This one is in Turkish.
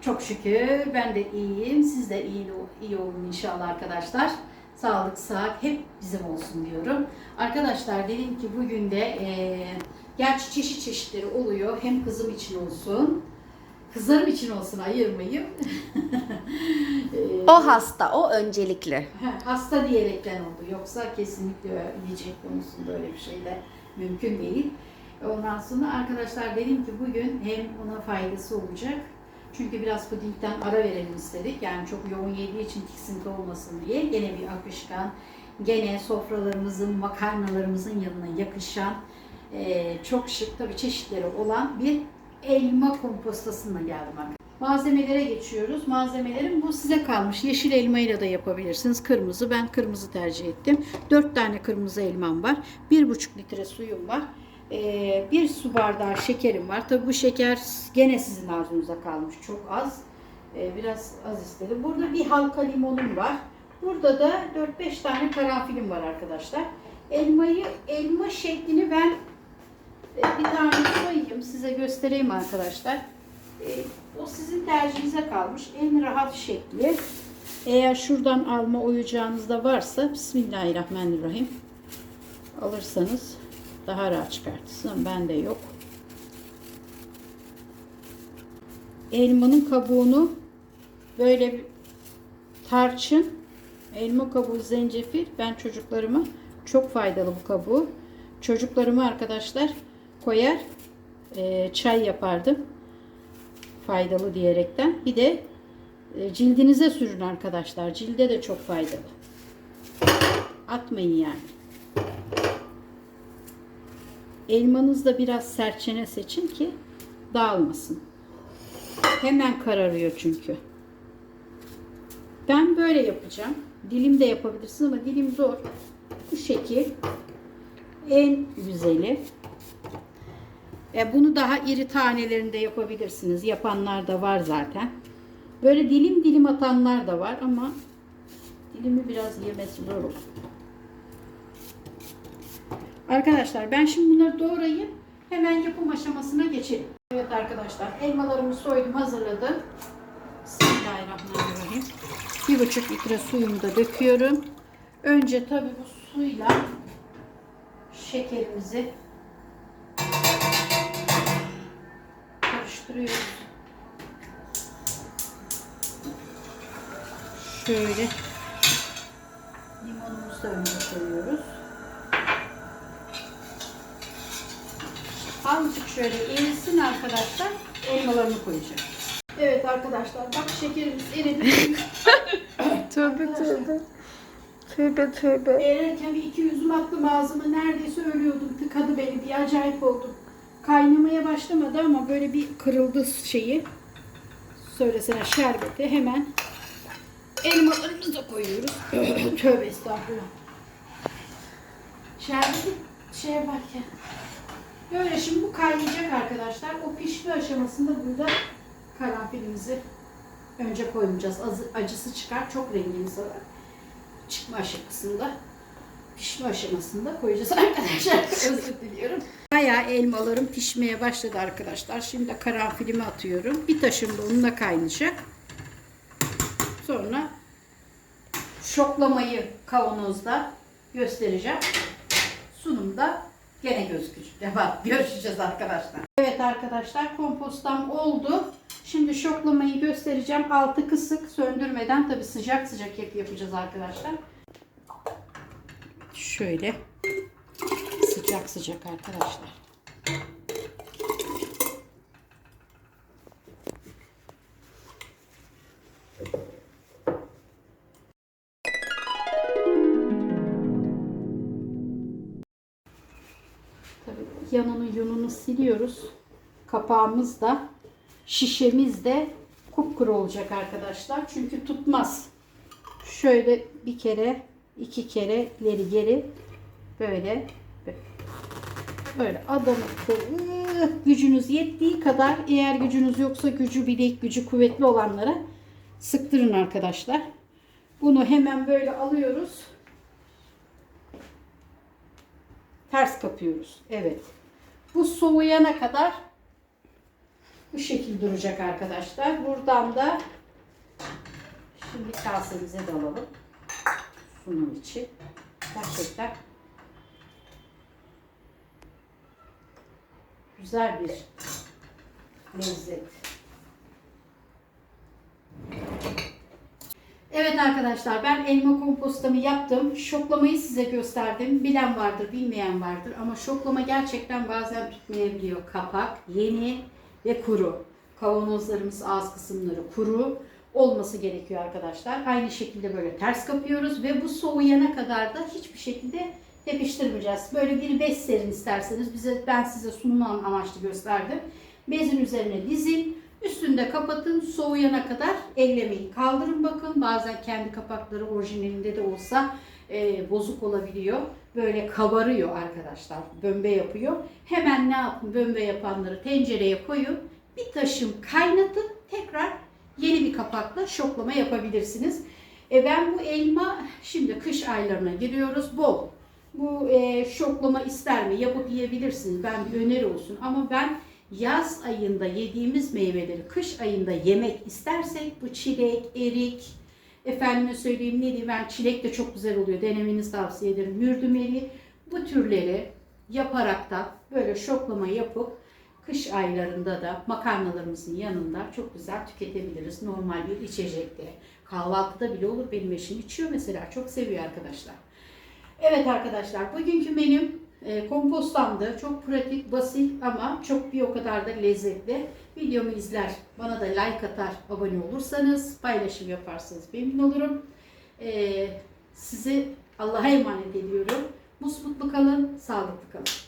Çok şükür ben de iyiyim. Siz de iyi, iyi olun inşallah arkadaşlar. Sağlık, sıhhat hep bizim olsun diyorum. Arkadaşlar dedim ki bugün de eee gerçi çeşit çeşitleri oluyor. Hem kızım için olsun, kızlarım için olsun ayırmayayım. Eee, O hasta, o öncelikli. Ha, hasta diyerekten oldu. Yoksa kesinlikle yiyecek konusunda öyle bir şey de mümkün değil. Ondan sonra arkadaşlar dedim ki bugün hem ona faydası olacak. Çünkü biraz pudingden ara verelim istedik. Yani çok yoğun yediği için tiksinti olmasın diye. Gene bir akışkan, gene sofralarımızın, makarnalarımızın yanına yakışan, eee, çok şık tabii çeşitleri olan bir elma kompostasına geldim arkadaşlar. Malzemelere geçiyoruz. Malzemelerim bu size kalmış. Yeşil elmayla da yapabilirsiniz. Kırmızı. Ben kırmızı tercih ettim. 4 tane kırmızı elmam var. 1,5 litre suyum var. Ee, bir su bardağı şekerim var. Tabi bu şeker gene sizin arzunuza kalmış. Çok az. Ee, biraz az istedim. Burada bir halka limonum var. Burada da 4-5 tane karanfilim var arkadaşlar. Elmayı, elma şeklini ben e, bir tane koyayım. Size göstereyim arkadaşlar. E, o sizin tercihinize kalmış. En rahat şekli. Eğer şuradan alma oyuncağınız da varsa Bismillahirrahmanirrahim alırsanız daha rahat çıkartırsın. Bende yok. Elmanın kabuğunu böyle bir tarçın, elma kabuğu, zencefil. Ben çocuklarıma çok faydalı bu kabuğu. Çocuklarıma arkadaşlar koyar e, çay yapardım faydalı diyerekten. Bir de e, cildinize sürün arkadaşlar. Cilde de çok faydalı. Atmayın yani. Elmanız da biraz serçene seçin ki dağılmasın. Hemen kararıyor çünkü. Ben böyle yapacağım. Dilim de yapabilirsiniz ama dilim zor. Bu şekil. En güzeli. E, bunu daha iri tanelerinde yapabilirsiniz. Yapanlar da var zaten. Böyle dilim dilim atanlar da var ama dilimi biraz yemesi zor olur. Arkadaşlar ben şimdi bunları doğrayayım. Hemen yapım aşamasına geçelim. Evet arkadaşlar elmalarımı soydum hazırladım. Bismillahirrahmanirrahim. Bir buçuk litre suyumu da döküyorum. Önce tabi bu suyla şekerimizi karıştırıyoruz. Şöyle limonumuzu da önce koyuyoruz. Azıcık şöyle erisin arkadaşlar. Elmalarını koyacağım. Evet arkadaşlar bak şekerimiz eridi. Tövbe tövbe. Tövbe tövbe. Erirken bir iki yüzüm attım ağzıma neredeyse ölüyordum. Tıkadı beni diye acayip oldum. Kaynamaya başlamadı ama böyle bir kırıldı şeyi. Söylesene şerbeti hemen elmalarımıza koyuyoruz. Tövbe estağfurullah. Şerbeti şey yaparken. Böyle şimdi bu kaynayacak arkadaşlar. O pişme aşamasında burada karanfilimizi önce koymayacağız. Acısı çıkar. Çok rengimiz var. Çıkma aşamasında pişme aşamasında koyacağız arkadaşlar. Özür diliyorum. Bayağı elmalarım pişmeye başladı arkadaşlar. Şimdi karanfilimi atıyorum. Bir taşım da onunla kaynayacak. Sonra şoklamayı kavanozda göstereceğim. Sunumda gene gözükecek. Devam. Görüşeceğiz arkadaşlar. Evet arkadaşlar kompostam oldu. Şimdi şoklamayı göstereceğim. Altı kısık söndürmeden tabi sıcak sıcak hep yapacağız arkadaşlar. Şöyle sıcak sıcak arkadaşlar. Yanını yununu siliyoruz. Kapağımız da şişemiz de kupkuru olacak arkadaşlar. Çünkü tutmaz. Şöyle bir kere iki kere ileri geri böyle böyle adamı gücünüz yettiği kadar eğer gücünüz yoksa gücü bilek gücü kuvvetli olanlara sıktırın arkadaşlar. Bunu hemen böyle alıyoruz. Ters kapıyoruz. Evet. Bu soğuyana kadar Bu şekil duracak arkadaşlar. Buradan da şimdi kasemize de alalım. Sunum için. Gerçekten güzel bir lezzet. Evet arkadaşlar ben elma kompostamı yaptım. Şoklamayı size gösterdim. Bilen vardır, bilmeyen vardır ama şoklama gerçekten bazen tutmayabiliyor. Kapak yeni ve kuru. Kavanozlarımız ağız kısımları kuru olması gerekiyor arkadaşlar. Aynı şekilde böyle ters kapıyoruz ve bu soğuyana kadar da hiçbir şekilde tepiştirmeyeceğiz. Böyle bir bez serin isterseniz bize ben size sunum amaçlı gösterdim. Bezin üzerine dizin. Üstünde kapatın. Soğuyana kadar ellemeyin. Kaldırın bakın. Bazen kendi kapakları orijinalinde de olsa e, bozuk olabiliyor. Böyle kabarıyor arkadaşlar. Bömbe yapıyor. Hemen ne yapın? Bömbe yapanları tencereye koyun. Bir taşım kaynatın. Tekrar yeni bir kapakla şoklama yapabilirsiniz. E ben bu elma şimdi kış aylarına giriyoruz. Bol. Bu e, şoklama ister mi? Yapıp yiyebilirsiniz. Ben bir öneri olsun. Ama ben yaz ayında yediğimiz meyveleri kış ayında yemek istersek bu çilek, erik, efendime söyleyeyim ne diyeyim ben çilek de çok güzel oluyor. Denemenizi tavsiye ederim. Mürdümeli bu türleri yaparak da böyle şoklama yapıp kış aylarında da makarnalarımızın yanında çok güzel tüketebiliriz. Normal bir içecekte. Kahvaltıda bile olur. Benim eşim içiyor mesela. Çok seviyor arkadaşlar. Evet arkadaşlar bugünkü menüm e, kompostamdı. Çok pratik, basit ama çok bir o kadar da lezzetli. Videomu izler, bana da like atar, abone olursanız, paylaşım yaparsanız memnun olurum. E, sizi Allah'a emanet ediyorum. Mutlu kalın, sağlıklı kalın.